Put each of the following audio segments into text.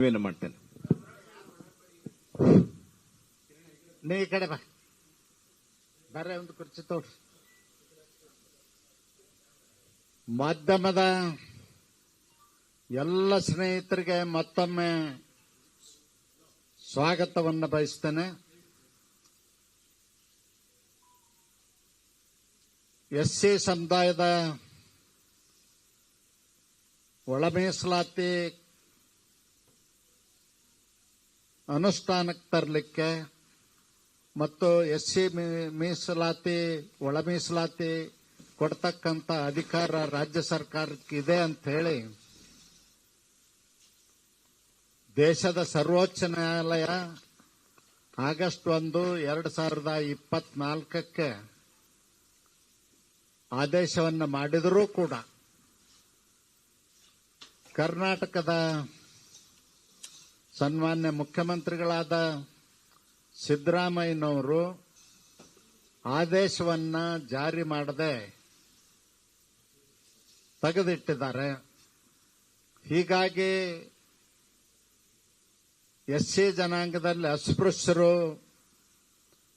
ಮಾಡ್ತೇನೆ ನೀ ಕಡೆ ಬಾ. ಬರ್ರೆ ಒಂದು ಕುರ್ಚಿ ತೋಡ್ರಿ ಮಾಧ್ಯಮದ ಎಲ್ಲ ಸ್ನೇಹಿತರಿಗೆ ಮತ್ತೊಮ್ಮೆ ಸ್ವಾಗತವನ್ನು ಬಯಸ್ತೇನೆ. ಎಸ್ ಸಿ ಸಮುದಾಯದ ಒಳ ಮೀಸಲಾತಿ ಅನುಷ್ಠಾನಕ್ಕೆ ತರಲಿಕ್ಕೆ ಮತ್ತು ಎಸ್ ಸಿ ಮೀಸಲಾತಿ ಒಳ ಮೀಸಲಾತಿ ಕೊಡ್ತಕ್ಕಂಥ ಅಧಿಕಾರ ರಾಜ್ಯ ಸರ್ಕಾರಕ್ಕಿದೆ ಅಂತ ಹೇಳಿ ದೇಶದ ಸರ್ವೋಚ್ಚ ನ್ಯಾಯಾಲಯ ಆಗಸ್ಟ್ ಒಂದು ಎರಡು ಸಾವಿರದ ಇಪ್ಪತ್ನಾಲ್ಕಕ್ಕೆ ಆದೇಶವನ್ನು ಮಾಡಿದರೂ ಕೂಡ ಕರ್ನಾಟಕದ ಸನ್ಮಾನ್ಯ ಮುಖ್ಯಮಂತ್ರಿಗಳಾದ ಸಿದ್ದರಾಮಯ್ಯನವರು ಆದೇಶವನ್ನ ಜಾರಿ ಮಾಡದೆ ತೆಗೆದಿಟ್ಟಿದ್ದಾರೆ. ಹೀಗಾಗಿ ಎಸ್ ಸಿ ಜನಾಂಗದಲ್ಲಿ ಅಸ್ಪೃಶ್ಯರು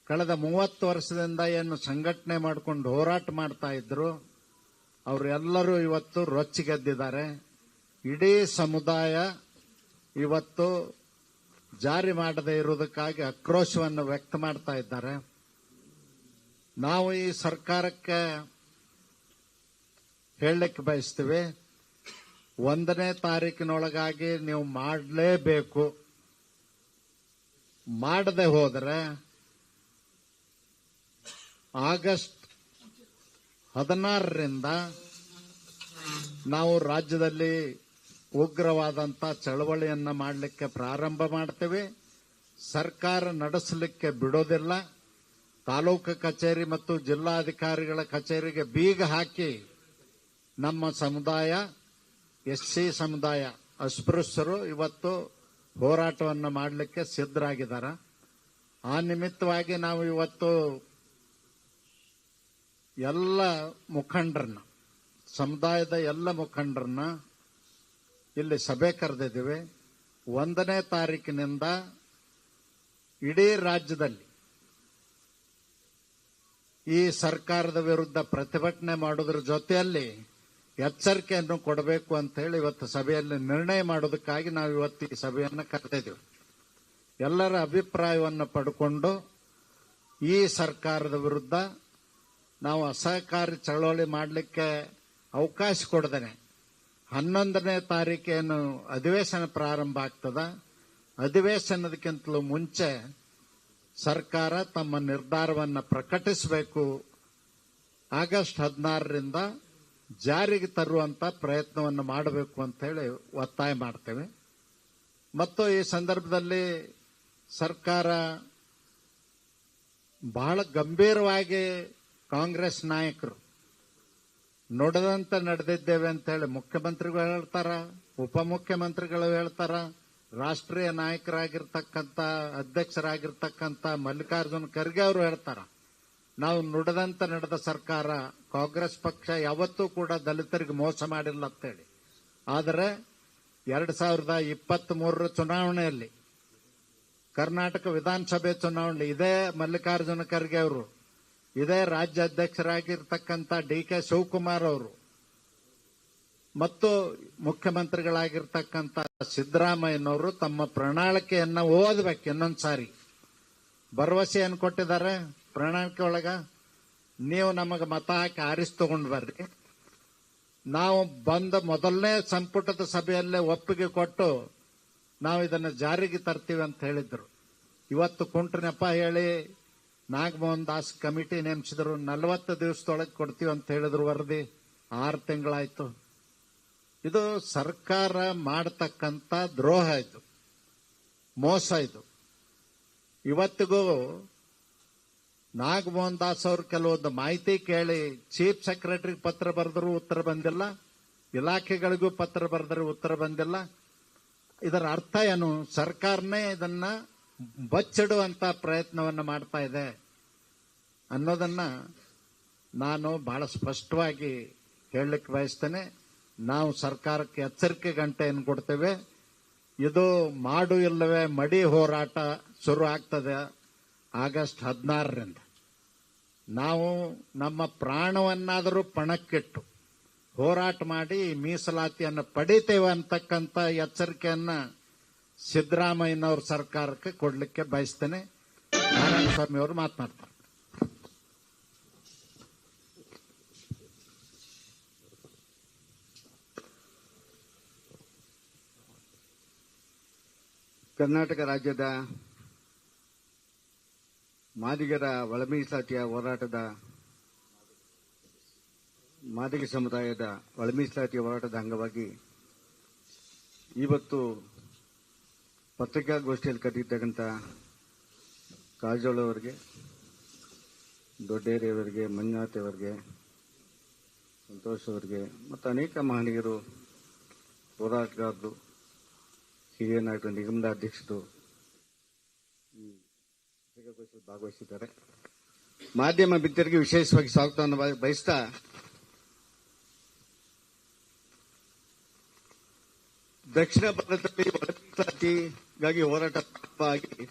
ಕಳೆದ ಮೂವತ್ತು ವರ್ಷದಿಂದ ಏನು ಸಂಘಟನೆ ಮಾಡಿಕೊಂಡು ಹೋರಾಟ ಮಾಡ್ತಾ ಇದ್ರು. ಅವರೆಲ್ಲರೂ ಇವತ್ತು ರೊಚ್ಚಿಗೆದ್ದಿದ್ದಾರೆ. ಇಡೀ ಸಮುದಾಯ ಇವತ್ತು ಜಾರಿ ಮಾಡದೇ ಇರುವುದಕ್ಕಾಗಿ ಆಕ್ರೋಶವನ್ನು ವ್ಯಕ್ತ ಮಾಡ್ತಾ ಇದ್ದಾರೆ. ನಾವು ಈ ಸರ್ಕಾರಕ್ಕೆ ಹೇಳಲಿಕ್ಕೆ ಬಯಸ್ತೀವಿ, ಒಂದನೇ ತಾರೀಕಿನೊಳಗಾಗಿ ನೀವು ಮಾಡಲೇಬೇಕು. ಮಾಡದೆ ಹೋದರೆ ಆಗಸ್ಟ್ ಹದಿನಾರರಿಂದ ನಾವು ರಾಜ್ಯದಲ್ಲಿ ಉಗ್ರವಾದಂತ ಚಳವಳಿಯನ್ನು ಮಾಡಲಿಕ್ಕೆ ಪ್ರಾರಂಭ ಮಾಡ್ತೇವೆ. ಸರ್ಕಾರ ನಡೆಸಲಿಕ್ಕೆ ಬಿಡೋದಿಲ್ಲ. ತಾಲೂಕು ಕಚೇರಿ ಮತ್ತು ಜಿಲ್ಲಾಧಿಕಾರಿಗಳ ಕಚೇರಿಗೆ ಬೀಗ ಹಾಕಿ ನಮ್ಮ ಸಮುದಾಯ, ಎಸ್ ಸಿ ಸಮುದಾಯ ಅಸ್ಪೃಶ್ಯರು ಇವತ್ತು ಹೋರಾಟವನ್ನು ಮಾಡಲಿಕ್ಕೆ ಸಿದ್ಧರಾಗಿದ್ದಾರೆ. ಆ ನಿಮಿತ್ತವಾಗಿ ನಾವು ಇವತ್ತು ಎಲ್ಲ ಮುಖಂಡರನ್ನ, ಸಮುದಾಯದ ಎಲ್ಲ ಮುಖಂಡರನ್ನ ಇಲ್ಲಿ ಸಭೆ ಕರೆದಿದ್ದೀವಿ. ಒಂದನೇ ತಾರೀಕಿನಿಂದ ಇಡೀ ರಾಜ್ಯದಲ್ಲಿ ಈ ಸರ್ಕಾರದ ವಿರುದ್ಧ ಪ್ರತಿಭಟನೆ ಮಾಡೋದ್ರ ಜೊತೆಯಲ್ಲಿ ಎಚ್ಚರಿಕೆಯನ್ನು ಕೊಡಬೇಕು ಅಂತ ಹೇಳಿ ಇವತ್ತು ಸಭೆಯಲ್ಲಿ ನಿರ್ಣಯ ಮಾಡೋದಕ್ಕಾಗಿ ನಾವು ಇವತ್ತು ಈ ಸಭೆಯನ್ನು ಕರೆದಿದ್ದೀವಿ. ಎಲ್ಲರ ಅಭಿಪ್ರಾಯವನ್ನು ಪಡ್ಕೊಂಡು ಈ ಸರ್ಕಾರದ ವಿರುದ್ಧ ನಾವು ಅಸಹಕಾರಿ ಚಳವಳಿ ಮಾಡಲಿಕ್ಕೆ ಅವಕಾಶ ಕೊಡದೇನೆ ಹನ್ನೊಂದನೇ ತಾರೀಕೇನು ಅಧಿವೇಶನ ಪ್ರಾರಂಭ ಆಗ್ತದ? ಅಧಿವೇಶನದಕ್ಕಿಂತಲೂ ಮುಂಚೆ ಸರ್ಕಾರ ತಮ್ಮ ನಿರ್ಧಾರವನ್ನು ಪ್ರಕಟಿಸಬೇಕು. ಆಗಸ್ಟ್ ಹದಿನಾರರಿಂದ ಜಾರಿಗೆ ತರುವಂತ ಪ್ರಯತ್ನವನ್ನು ಮಾಡಬೇಕು ಅಂತ ಹೇಳಿ ಒತ್ತಾಯ ಮಾಡ್ತೇವೆ. ಮತ್ತು ಈ ಸಂದರ್ಭದಲ್ಲಿ ಸರ್ಕಾರ ಬಹಳ ಗಂಭೀರವಾಗಿ ಕಾಂಗ್ರೆಸ್ ನಾಯಕರು ನುಡಿದಂತೆ ನಡೆದಿದ್ದೇವೆ ಅಂತ ಹೇಳಿ ಮುಖ್ಯಮಂತ್ರಿಗಳು ಹೇಳ್ತಾರ, ಉಪಮುಖ್ಯಮಂತ್ರಿಗಳು ಹೇಳ್ತಾರ, ರಾಷ್ಟ್ರೀಯ ನಾಯಕರಾಗಿರ್ತಕ್ಕಂಥ, ಅಧ್ಯಕ್ಷರಾಗಿರ್ತಕ್ಕಂಥ ಮಲ್ಲಿಕಾರ್ಜುನ ಖರ್ಗೆ ಅವರು ಹೇಳ್ತಾರ, ನಾವು ನುಡದಂತ ನಡೆದ ಸರ್ಕಾರ ಕಾಂಗ್ರೆಸ್ ಪಕ್ಷ ಯಾವತ್ತೂ ಕೂಡ ದಲಿತರಿಗೆ ಮೋಸ ಮಾಡಿಲ್ಲ ಅಂತೇಳಿ ಆದರೆ ಎರಡ್ ಸಾವಿರದ ಇಪ್ಪತ್ತ್ ಮೂರರ ಚುನಾವಣೆಯಲ್ಲಿ ಕರ್ನಾಟಕ ವಿಧಾನಸಭೆ ಚುನಾವಣೆ, ಇದೇ ಮಲ್ಲಿಕಾರ್ಜುನ ಖರ್ಗೆ ಅವರು ಇದೇ ರಾಜ್ಯ ಅಧ್ಯಕ್ಷರಾಗಿರ್ತಕ್ಕಂಥ ಡಿ ಕೆ ಶಿವಕುಮಾರ್ ಅವರು ಮತ್ತು ಮುಖ್ಯಮಂತ್ರಿಗಳಾಗಿರ್ತಕ್ಕಂಥ ಸಿದ್ದರಾಮಯ್ಯನವರು ತಮ್ಮ ಪ್ರಣಾಳಿಕೆಯನ್ನು ಓದಬೇಕು ಇನ್ನೊಂದು ಸಾರಿ. ಭರವಸೆಯನ್ನು ಕೊಟ್ಟಿದ್ದಾರೆ ಪ್ರಣಾಳಿಕೆ ಒಳಗ? ನೀವು ನಮಗೆ ಮತ ಹಾಕಿ ಆರಿಸಿ ತಗೊಂಡು ಬರ್ರಿ. ನಾವು ಬಂದ ಮೊದಲನೇ ಸಂಪುಟದ ಸಭೆಯಲ್ಲೇ ಒಪ್ಪಿಗೆ ಕೊಟ್ಟು ನಾವು ಇದನ್ನು ಜಾರಿಗೆ ತರ್ತೀವಿ ಅಂತ ಹೇಳಿದ್ರು. ಇವತ್ತು ಕುಂಟ್ರನೆಪ್ಪ ಹೇಳಿ ನಾಗಮೋಹನ್ ದಾಸ್ ಕಮಿಟಿ ನೇಮಿಸಿದ್ರು. ನಲವತ್ತು ದಿವಸದೊಳಗೆ ಕೊಡ್ತೀವಿ ಅಂತ ಹೇಳಿದ್ರು ವರದಿ. ಆರು ತಿಂಗಳಾಯ್ತು. ಇದು ಸರ್ಕಾರ ಮಾಡತಕ್ಕಂತ ದ್ರೋಹ ಇದು. ಮೋಸ ಇದು. ಇವತ್ತಿಗೂ ನಾಗಮೋಹನ್ ದಾಸ್ ಅವರು ಕೆಲವೊಂದು ಮಾಹಿತಿ ಕೇಳಿ ಚೀಫ್ ಸೆಕ್ರೆಟರಿ ಪತ್ರ ಬರೆದ್ರು ಉತ್ತರ ಬಂದಿಲ್ಲ. ಇಲಾಖೆಗಳಿಗೂ ಪತ್ರ ಬರೆದ್ರು ಉತ್ತರ ಬಂದಿಲ್ಲ. ಇದರ ಅರ್ಥ ಏನು? ಸರ್ಕಾರನೇ ಇದನ್ನ ಬಚ್ಚಿಡುವಂತ ಪ್ರಯತ್ನವನ್ನು ಮಾಡ್ತಾ ಇದೆ ಅನ್ನೋದನ್ನ ನಾನು ಬಹಳ ಸ್ಪಷ್ಟವಾಗಿ ಹೇಳಲಿಕ್ಕೆ ಬಯಸ್ತೇನೆ. ನಾವು ಸರ್ಕಾರಕ್ಕೆ ಎಚ್ಚರಿಕೆ ಗಂಟೆಯನ್ನು ಕೊಡ್ತೇವೆ. ಇದು ಮಾಡು ಇಲ್ಲವೇ ಮಡಿ ಹೋರಾಟ ಶುರು ಆಗ್ತದೆ ಆಗಸ್ಟ್ ಹದಿನಾರರಿಂದ. ನಾವು ನಮ್ಮ ಪ್ರಾಣವನ್ನಾದರೂ ಪಣಕ್ಕಿಟ್ಟು ಹೋರಾಟ ಮಾಡಿ ಮೀಸಲಾತಿಯನ್ನು ಪಡಿತೇವೆ ಅಂತಕ್ಕಂಥ ಎಚ್ಚರಿಕೆಯನ್ನ ಸಿದ್ದರಾಮಯ್ಯನವ್ರ ಸರ್ಕಾರಕ್ಕೆ ಕೊಡ್ಲಿಕ್ಕೆ ಬಯಸ್ತೇನೆ. ನಾರಾಯಣ ಸ್ವಾಮಿ ಅವರು ಮಾತನಾಡ್ತಾರೆ. ಕರ್ನಾಟಕ ರಾಜ್ಯದ ಮಾದಿಗರ ವಳಮೀಸಾಟಿಯ ಹೋರಾಟದ ಮಾದಿಗ ಸಮುದಾಯದ ಒಳಮೀಸಲಾತಿಯ ಹೋರಾಟದ ಅಂಗವಾಗಿ ಇವತ್ತು ಪತ್ರಿಕಾಗೋಷ್ಠಿಯಲ್ಲಿ ಕರೆದಿರ್ತಕ್ಕಂಥ ಕಾಜೋಳವರಿಗೆ, ದೊಡ್ಡೇರಿಯವರಿಗೆ ಮಂಜುನಾಥ್ ಅವರಿಗೆ ಸಂತೋಷ್ ಅವರಿಗೆ ಮತ್ತು ಅನೇಕ ಮಹನೀಯರು ಹೋರಾಟಗಾರರು, ಹಿರಿಯ ನಾಯಕರು, ನಿಗಮದ ಅಧ್ಯಕ್ಷರು ಈ ಪತ್ರಿಕಾಗೋಷ್ಠಿಯಲ್ಲಿ ಭಾಗವಹಿಸಿದ್ದಾರೆ. ಮಾಧ್ಯಮ ಮಿತ್ರರಿಗೆ ವಿಶೇಷವಾಗಿ ಸ್ವಾಗತವನ್ನು ಬಯ- ಬಯಸ್ತಾ ದಕ್ಷಿಣ ಭಾರತದಲ್ಲಿ ಒಳಮೀಸಲಾತಿಗಾಗಿ ಹೋರಾಟ ಆಗಿ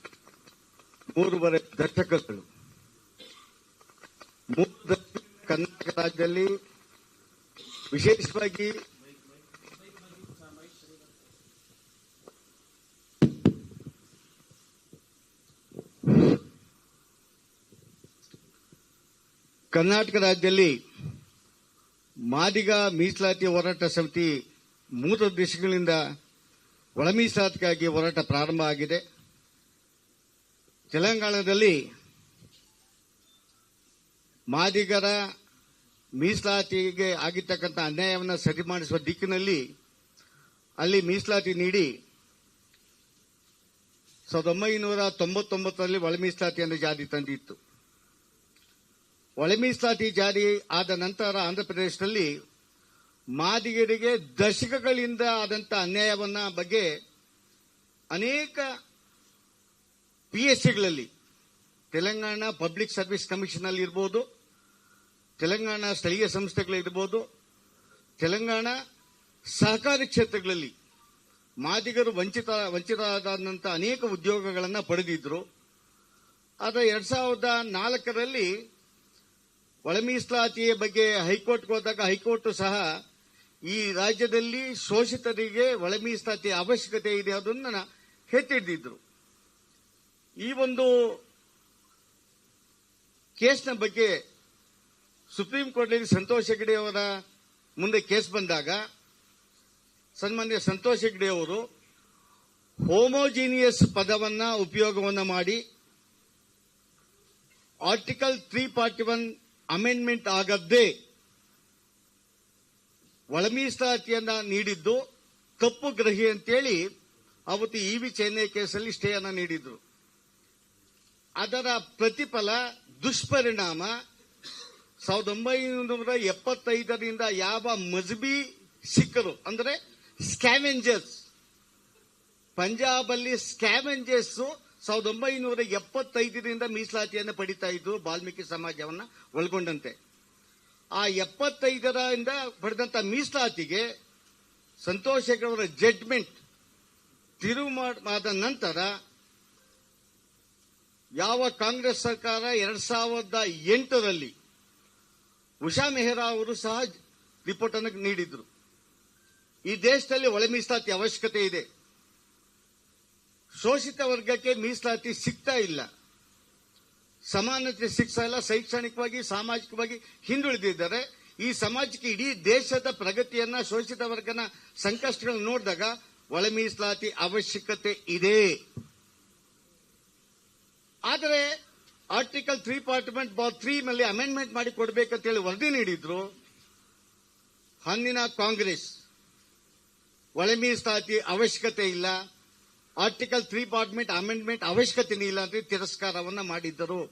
ಮೂರುವರೆ ದಶಕಗಳು. ಮೂರು ದಶಕ ಕರ್ನಾಟಕ ರಾಜ್ಯದಲ್ಲಿ ವಿಶೇಷವಾಗಿ ಕರ್ನಾಟಕ ರಾಜ್ಯದಲ್ಲಿ ಮಾದಿಗ ಮೀಸಲಾತಿ ಹೋರಾಟ ಸಮಿತಿ ಮೂರು ದೇಶಗಳಿಂದ ಒಳ ಮೀಸಲಾತಿಗಾಗಿ ಹೋರಾಟ ಪ್ರಾರಂಭ ಆಗಿದೆ. ತೆಲಂಗಾಣದಲ್ಲಿ ಮಾದಿಗರ ಮೀಸಲಾತಿಗೆ ಆಗಿರ್ತಕ್ಕಂಥ ಅನ್ಯಾಯವನ್ನು ಸರಿ ಮಾಡಿಸುವ ದಿಕ್ಕಿನಲ್ಲಿ ಅಲ್ಲಿ ಮೀಸಲಾತಿ ನೀಡಿ ಸಾವಿರದ ಒಂಬೈನೂರ ತೊಂಬತ್ತೊಂಬತ್ತರಲ್ಲಿ ಒಳ ಮೀಸಲಾತಿಯನ್ನು ಜಾರಿ ತಂದಿತ್ತು. ಒಳ ಮೀಸಲಾತಿ ಜಾರಿ ಆದ ನಂತರ ಆಂಧ್ರಪ್ರದೇಶದಲ್ಲಿ ಮಾದಿಗರಿಗೆ ದಶಕಗಳಿಂದ ಆದಂತ ಅನ್ಯಾಯವನ್ನ ಬಗ್ಗೆ ಅನೇಕ ಪಿ ಎಸ್ ಸಿಗಳಲ್ಲಿ ತೆಲಂಗಾಣ ಪಬ್ಲಿಕ್ ಸರ್ವಿಸ್ ಕಮಿಷನ್ ಅಲ್ಲಿ ಇರ್ಬೋದು ತೆಲಂಗಾಣ ಸ್ಥಳೀಯ ಸಂಸ್ಥೆಗಳಿರ್ಬೋದು, ತೆಲಂಗಾಣ ಸಹಕಾರಿ ಕ್ಷೇತ್ರಗಳಲ್ಲಿ ಮಾದಿಗರು ವಂಚಿತ ವಂಚಿತರಾದಂಥ ಅನೇಕ ಉದ್ಯೋಗಗಳನ್ನು ಪಡೆದಿದ್ರು. ಆದರೆ ಎರಡ್ ಸಾವಿರದ ನಾಲ್ಕರಲ್ಲಿ ಒಳ ಮೀಸಲಾತಿಯ ಬಗ್ಗೆ ಹೈಕೋರ್ಟ್ಗೆ ಹೋದಾಗ ಹೈಕೋರ್ಟ್ ಸಹ ಈ ರಾಜ್ಯದಲ್ಲಿ ಶೋಷಿತರಿಗೆ ಒಳ ಅವಶ್ಯಕತೆ ಇದೆ ಅದನ್ನ ಎತ್ತಿಡ್ದಿದ್ರು ಈ ಒಂದು ಕೇಸ್ನ ಬಗ್ಗೆ ಸುಪ್ರೀಂ ಕೋರ್ಟ್ನಲ್ಲಿ ಸಂತೋಷ್ ಹೆಗ್ಡೆ ಅವರ ಮುಂದೆ ಕೇಸ್ ಬಂದಾಗ, ಸನ್ಮಾನ್ಯ ಸಂತೋಷ್ ಹೆಗ್ಡೆ ಅವರು ಹೋಮೋಜಿನಿಯಸ್ ಪದವನ್ನ ಉಪಯೋಗವನ್ನ ಮಾಡಿ article three forty one amendment ಆಗದ್ದೇ ಮೀಸಲಾತಿಯನ್ನ ನೀಡಿದ್ದು ಕಪ್ಪು ಗ್ರಹಿ ಅಂತೇಳಿ ಅವತ್ತು ಇ ವಿ ಚೆನ್ನೈ ಕೇಸಲ್ಲಿ ಸ್ಟೇ ಅನ್ನ ನೀಡಿದ್ರು. ಅದರ ಪ್ರತಿಫಲ, ದುಷ್ಪರಿಣಾಮ ಸಾವಿರದ ಒಂಬೈನೂರ ಎಪ್ಪತ್ತೈದರಿಂದ ಯಾವ ಮಜ್ಬಿ ಸಿಕ್ಕರು, ಅಂದ್ರೆ ಸ್ಕ್ಯಾವೆಂಜರ್ಸ್. ಪಂಜಾಬ್ ಅಲ್ಲಿ ಸ್ಕ್ಯಾವೆಂಜರ್ಸ್ ಸಾವಿರದ ಒಂಬೈನೂರ ಎಪ್ಪತ್ತೈದರಿಂದ ಮೀಸಲಾತಿಯನ್ನು ಪಡಿತಾ ಇದ್ರು, ವಾಲ್ಮೀಕಿ ಸಮಾಜವನ್ನು ಒಳಗೊಂಡಂತೆ. ಆ ಎಪ್ಪತ್ತೈದರಿಂದ ಪಡೆದಂತ ಮೀಸಲಾತಿಗೆ ಸಂತೋಷ್ ಹೆಗಡೆ ಅವರ ಜಡ್ಮೆಂಟ್ ತಿರುವು ಆದ ನಂತರ ಯಾವ ಕಾಂಗ್ರೆಸ್ ಸರ್ಕಾರ ಎರಡ್ ಸಾವಿರದ ಎಂಟರಲ್ಲಿ ಉಷಾ ಮೆಹ್ರಾ ಅವರು ಸಹ ರಿಪೋರ್ಟ್ ಅನ್ನು ನೀಡಿದ್ರು. ಈ ದೇಶದಲ್ಲಿ ಒಳ ಮೀಸಲಾತಿ ಅವಶ್ಯಕತೆ ಇದೆ. ಶೋಷಿತ ವರ್ಗಕ್ಕೆ ಮೀಸಲಾತಿ ಸಿಗ್ತಾ ಇಲ್ಲ. ಸಮಾನತೆ ಸಿಗ್ತಾ ಇಲ್ಲ. ಶೈಕ್ಷಣಿಕವಾಗಿ, ಸಾಮಾಜಿಕವಾಗಿ ಹಿಂದುಳಿದಿದ್ದಾರೆ. ಈ ಸಮಾಜಕ್ಕೆ ಇಡೀ ದೇಶದ ಪ್ರಗತಿಯನ್ನ, ಶೋಷಿತ ವರ್ಗನ ಸಂಕಷ್ಟಗಳನ್ನು ನೋಡಿದಾಗ ಒಳ ಮೀಸಲಾತಿ ಅವಶ್ಯಕತೆ ಇದೆ. ಆದರೆ ಆರ್ಟಿಕಲ್ ತ್ರೀ ಪಾರ್ಟ್ಮೆಂಟ್ ಬಾ ತ್ರೀ ನಲ್ಲಿ ಅಮೆಂಡ್ಮೆಂಟ್ ಮಾಡಿ ಕೊಡಬೇಕಂತ ಹೇಳಿ ವರದಿ ನೀಡಿದ್ರು. ಅಂದಿನ ಕಾಂಗ್ರೆಸ್. ಒಳ ಮೀಸಲಾತಿ ಅವಶ್ಯಕತೆ ಇಲ್ಲ. ಆರ್ಟಿಕಲ್ ತ್ರೀ ಪಾರ್ಟ್ಮೆಂಟ್ ಅಮೆಂಡ್ಮೆಂಟ್ ಅವಶ್ಯಕತೆ ಇಲ್ಲ ಅಂತ ತಿರಸ್ಕಾರವನ್ನ ಮಾಡಿದ್ದರು.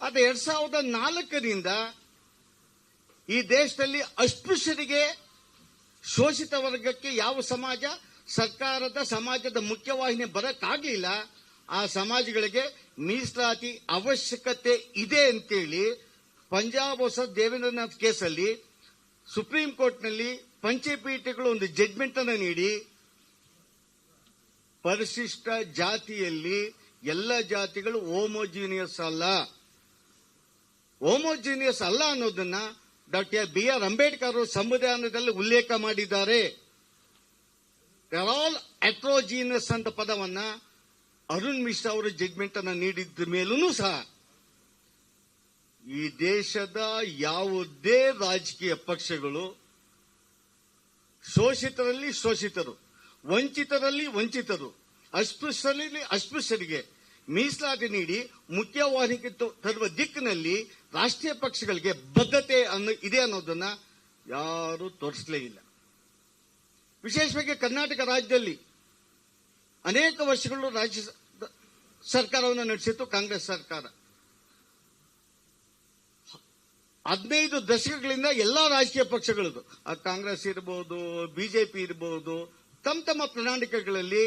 ಅದು ಎರಡ್ ಸಾವಿರದ ನಾಲ್ಕರಿಂದ ಈ ದೇಶದಲ್ಲಿ ಅಸ್ಪೃಶ್ಯರಿಗೆ ಶೋಷಿತ ವರ್ಗಕ್ಕೆ ಯಾವ ಸಮಾಜ, ಸರ್ಕಾರದ ಸಮಾಜದ ಮುಖ್ಯವಾಹಿನಿ ಬರಕ್ಕಾಗಲಿಲ್ಲ, ಆ ಸಮಾಜಗಳಿಗೆ ಮೀಸಲಾತಿ ಅವಶ್ಯಕತೆ ಇದೆ ಅಂತೇಳಿ ಪಂಜಾಬ್ ಹೊಸ ದೇವೇಂದ್ರನಾಥ್ ಕೇಸಲ್ಲಿ ಸುಪ್ರೀಂ ಕೋರ್ಟ್ನಲ್ಲಿ ಪಂಚಪೀಠಗಳು ಒಂದು ಜಡ್ಮೆಂಟ್ ಅನ್ನು ನೀಡಿ ಪರಿಶಿಷ್ಟ ಜಾತಿಯಲ್ಲಿ ಎಲ್ಲ ಜಾತಿಗಳು ಹೋಮೋಜಿನಿಯಸ್ ಅಲ್ಲ. ಹೋಮೋಜಿನಿಯಸ್ ಅಲ್ಲ ಅನ್ನೋದನ್ನ ಡಾಕ್ಟರ್ ಬಿ ಆರ್ ಅಂಬೇಡ್ಕರ್ ಸಂವಿಧಾನದಲ್ಲಿ ಉಲ್ಲೇಖ ಮಾಡಿದ್ದಾರೆ. ಆಲ್ ಅಟ್ರೋಜಿನಿಯಸ್ ಅಂತ ಪದವನ್ನ ಅರುಣ್ ಮಿಶ್ರಾ ಅವರು ಜಡ್ಮೆಂಟ್ ಅನ್ನ ನೀಡಿದ ಮೇಲೂ ಸಹ ಈ ದೇಶದ ಯಾವುದೇ ರಾಜಕೀಯ ಪಕ್ಷಗಳು ಶೋಷಿತರಲ್ಲಿ ಶೋಷಿತರು. ವಂಚಿತರಲ್ಲಿ ವಂಚಿತರು, ಅಸ್ಪೃಶ್ಯರಲ್ಲಿ ಅಸ್ಪೃಶ್ಯರಿಗೆ ಮೀಸಲಾತಿ ನೀಡಿ ಮುಖ್ಯವಾಹಿನಿಗೆ ತರುವ ದಿಕ್ಕಿನಲ್ಲಿ ರಾಷ್ಟ್ರೀಯ ಪಕ್ಷಗಳಿಗೆ ಬದ್ಧತೆ ಅನ್ನೋ ಇದೆ ಅನ್ನೋದನ್ನ ಯಾರು ತೋರಿಸಲೇ ಇಲ್ಲ. ವಿಶೇಷವಾಗಿ ಕರ್ನಾಟಕ ರಾಜ್ಯದಲ್ಲಿ ಅನೇಕ ವರ್ಷಗಳು ರಾಜ್ಯ ಸರ್ಕಾರವನ್ನು ನಡೆಸಿತ್ತು ಕಾಂಗ್ರೆಸ್ ಸರ್ಕಾರ. ಹದಿನೈದು ದಶಕಗಳಿಂದ ಎಲ್ಲ ರಾಜಕೀಯ ಪಕ್ಷಗಳದ್ದು, ಆ ಕಾಂಗ್ರೆಸ್ ಇರಬಹುದು ಬಿಜೆಪಿ ಇರಬಹುದು ತಮ್ಮ ತಮ್ಮ ಪ್ರಣಾಳಿಕೆಗಳಲ್ಲಿ